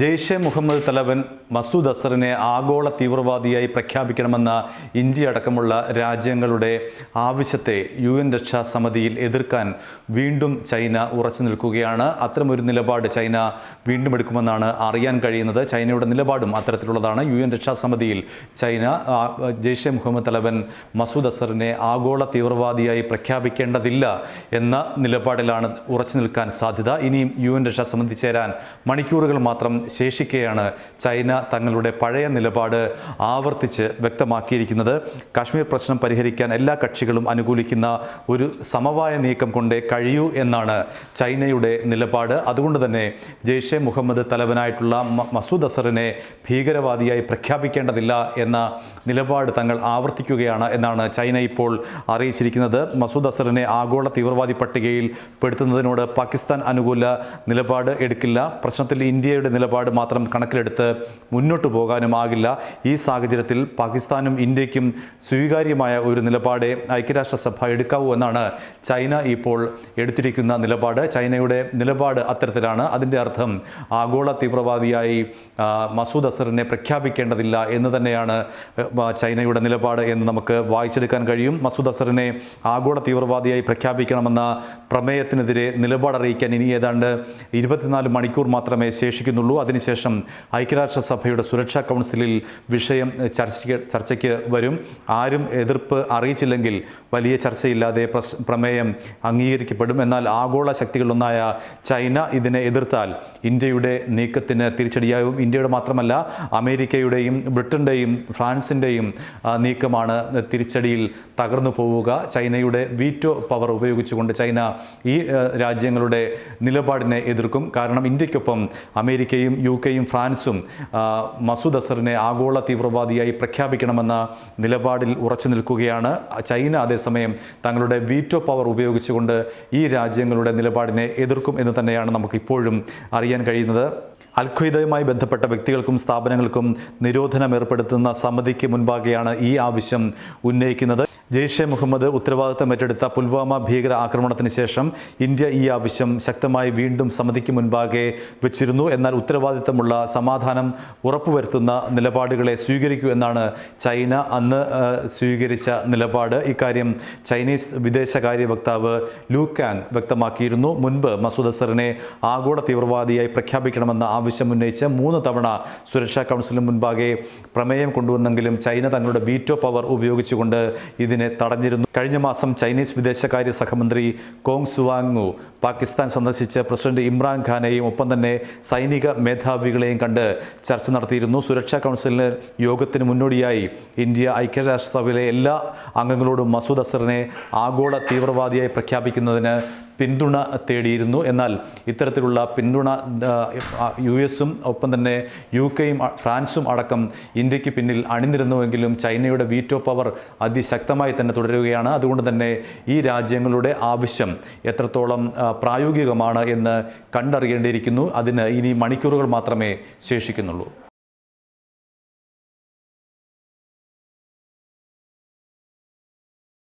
ജെയ്ഷെ മുഹമ്മദ് തലവൻ മസൂദ് അസറിനെ ആഗോള തീവ്രവാദിയായി പ്രഖ്യാപിക്കണമെന്ന ഇന്ത്യ അടക്കമുള്ള രാജ്യങ്ങളുടെ ആവശ്യത്തെ യു എൻ രക്ഷാ സമിതിയിൽ എതിർക്കാൻ വീണ്ടും ചൈന ഉറച്ചു നിൽക്കുകയാണ്. അത്തരമൊരു നിലപാട് ചൈന വീണ്ടും എടുക്കുമെന്നാണ് അറിയാൻ കഴിയുന്നത്. ചൈനയുടെ നിലപാടും അത്തരത്തിലുള്ളതാണ്. യു എൻ രക്ഷാ സമിതിയിൽ ചൈന ജെയ്ഷെ മുഹമ്മദ് തലവൻ മസൂദ് അസറിനെ ആഗോള തീവ്രവാദിയായി പ്രഖ്യാപിക്കേണ്ടതില്ല എന്ന നിലപാടിലാണ് ഉറച്ചു നിൽക്കാൻ സാധ്യത. ഇനിയും യു എൻ രക്ഷാ സമിതി ചേരാൻ മണിക്കൂറുകൾ മാത്രം ശേഷിക്കെയാണ് ചൈന തങ്ങളുടെ പഴയ നിലപാട് ആവർത്തിച്ച് വ്യക്തമാക്കിയിരിക്കുന്നത്. കാശ്മീർ പ്രശ്നം പരിഹരിക്കാൻ എല്ലാ കക്ഷികളും അനുകൂലിക്കുന്ന ഒരു സമവായ നീക്കം കൊണ്ടേ കഴിയൂ എന്നാണ് ചൈനയുടെ നിലപാട്. അതുകൊണ്ട് തന്നെ ജെയ്ഷെ മുഹമ്മദ് തലവനായിട്ടുള്ള മസൂദ് അസറിനെ ഭീകരവാദിയായി പ്രഖ്യാപിക്കേണ്ടതില്ല എന്ന നിലപാട് തങ്ങൾ ആവർത്തിക്കുകയാണ് എന്നാണ് ചൈന ഇപ്പോൾ അറിയിച്ചിരിക്കുന്നത്. മസൂദ് അസറിനെ ആഗോള തീവ്രവാദി പട്ടികയിൽ പെടുത്തുന്നതിനോട് പാകിസ്ഥാൻ അനുകൂല നിലപാട് എടുക്കില്ല. പ്രശ്നത്തിൽ ഇന്ത്യയുടെ നിലപാട് മാത്രം കണക്കിലെടുത്ത് മുന്നോട്ട് പോകാനും ആകില്ല. ഈ സാഹചര്യത്തിൽ പാകിസ്ഥാനും ഇന്ത്യക്കും സ്വീകാര്യമായ ഒരു നിലപാടെ ഐക്യരാഷ്ട്രസഭ എടുക്കാവൂ എന്നാണ് ചൈന ഇപ്പോൾ എടുത്തിരിക്കുന്ന നിലപാട്. ചൈനയുടെ നിലപാട് അത്തരത്തിലാണ്. അതിന്റെ അർത്ഥം ആഗോള തീവ്രവാദിയായി മസൂദ് അസറിനെ പ്രഖ്യാപിക്കേണ്ടതില്ല എന്ന് തന്നെയാണ് ചൈനയുടെ നിലപാട് എന്ന് നമുക്ക് വായിച്ചെടുക്കാൻ കഴിയും. മസൂദ് അസറിനെ ആഗോള തീവ്രവാദിയായി പ്രഖ്യാപിക്കണമെന്ന പ്രമേയത്തിനെതിരെ നിലപാടറിയിക്കാൻ ഇനി ഏതാണ്ട് ഇരുപത്തിനാല് മണിക്കൂർ മാത്രമേ ശേഷിക്കുന്നുള്ളൂ. അതിനുശേഷം ഐക്യരാഷ്ട്രസഭയുടെ സുരക്ഷാ കൗൺസിലിൽ വിഷയം ചർച്ചയ്ക്ക് ചർച്ചയ്ക്ക് വരും. ആരും എതിർപ്പ് അറിയിച്ചില്ലെങ്കിൽ വലിയ ചർച്ചയില്ലാതെ പ്രമേയം അംഗീകരിക്കപ്പെടും. എന്നാൽ ആഗോള ശക്തികളൊന്നായ ചൈന ഇതിനെ എതിർത്താൽ ഇന്ത്യയുടെ നീക്കത്തിന് തിരിച്ചടിയാകും. ഇന്ത്യയുടെ മാത്രമല്ല അമേരിക്കയുടെയും ബ്രിട്ടന്റെയും ഫ്രാൻസിന്റെയും നീക്കമാണ് തിരിച്ചടിയിൽ തകർന്നു പോവുക. ചൈനയുടെ വീറ്റോ പവർ ഉപയോഗിച്ചുകൊണ്ട് ചൈന ഈ രാജ്യങ്ങളുടെ നിലപാടിനെ എതിർക്കും. കാരണം ഇന്ത്യക്കൊപ്പം അമേരിക്കയും യു കെയും ഫ്രാൻസും മസൂദ് അസറിനെ ആഗോള തീവ്രവാദിയായി പ്രഖ്യാപിക്കണമെന്ന നിലപാടിൽ ഉറച്ചു നിൽക്കുകയാണ്. ചൈന അതേസമയം തങ്ങളുടെ വീറ്റോ പവർ ഉപയോഗിച്ചുകൊണ്ട് ഈ രാജ്യങ്ങളുടെ നിലപാടിനെ എതിർക്കും എന്ന് തന്നെയാണ് നമുക്ക് ഇപ്പോഴും അറിയാൻ കഴിയുന്നത്. അൽഖ്വയ്ദയുമായി ബന്ധപ്പെട്ട വ്യക്തികൾക്കും സ്ഥാപനങ്ങൾക്കും നിരോധനം ഏർപ്പെടുത്തുന്ന സമിതിക്ക് മുൻപാകെയാണ് ഈ ആവശ്യം ഉന്നയിക്കുന്നത്. ജെയ്ഷെ മുഹമ്മദ് ഉത്തരവാദിത്തം ഏറ്റെടുത്ത പുൽവാമ ഭീകര ആക്രമണത്തിന് ശേഷം ഇന്ത്യ ഈ ആവശ്യം ശക്തമായി വീണ്ടും സമിതിക്ക് മുൻപാകെ വെച്ചിരുന്നു. എന്നാൽ ഉത്തരവാദിത്തമുള്ള സമാധാനം ഉറപ്പുവരുത്തുന്ന നിലപാടുകളെ സ്വീകരിക്കൂ എന്നാണ് ചൈന അന്ന് സ്വീകരിച്ച നിലപാട്. ഇക്കാര്യം ചൈനീസ് വിദേശകാര്യ വക്താവ് ലൂ കാങ് വ്യക്തമാക്കിയിരുന്നു. മുൻപ് മസൂദ് അസറിനെ ആഗോള തീവ്രവാദിയായി പ്രഖ്യാപിക്കണമെന്ന ആവശ്യം ഉന്നയിച്ച് മൂന്ന് തവണ സുരക്ഷാ കൗൺസിലിന് മുൻപാകെ പ്രമേയം കൊണ്ടുവന്നെങ്കിലും ചൈന തങ്ങളുടെ വീറ്റോ പവർ ഉപയോഗിച്ചുകൊണ്ട് ഇതിനെ തടഞ്ഞിരുന്നു. കഴിഞ്ഞ മാസം ചൈനീസ് വിദേശകാര്യ സഹമന്ത്രി കോങ് സുവാങ്ങു പാകിസ്ഥാൻ സന്ദർശിച്ച് പ്രസിഡന്റ് ഇമ്രാൻഖാനെയും ഒപ്പം തന്നെ സൈനിക മേധാവികളെയും കണ്ട് ചർച്ച നടത്തിയിരുന്നു. സുരക്ഷാ കൗൺസിലിന് യോഗത്തിന് മുന്നോടിയായി ഇന്ത്യ ഐക്യരാഷ്ട്രസഭയിലെ എല്ലാ അംഗങ്ങളോടും മസൂദ് അസറിനെ ആഗോള തീവ്രവാദിയായി പ്രഖ്യാപിക്കുന്നതിന് പിന്തുണ തേടിയിരുന്നു. എന്നാൽ ഇത്തരത്തിലുള്ള പിന്തുണ യു എസും ഒപ്പം തന്നെ യു കെയും ഫ്രാൻസും അടക്കം ഇന്ത്യയ്ക്ക് പിന്നിൽ അണിനിരുന്നുവെങ്കിലും ചൈനയുടെ വീറ്റോ പവർ അതിശക്തമായി തന്നെ തുടരുകയാണ്. അതുകൊണ്ട് തന്നെ ഈ രാജ്യങ്ങളുടെ ആവശ്യം എത്രത്തോളം പ്രായോഗികമാണ് എന്ന് കണ്ടറിയേണ്ടിയിരിക്കുന്നു. അതിന് ഇനി മണിക്കൂറുകൾ മാത്രമേ ശേഷിക്കുന്നുള്ളൂ.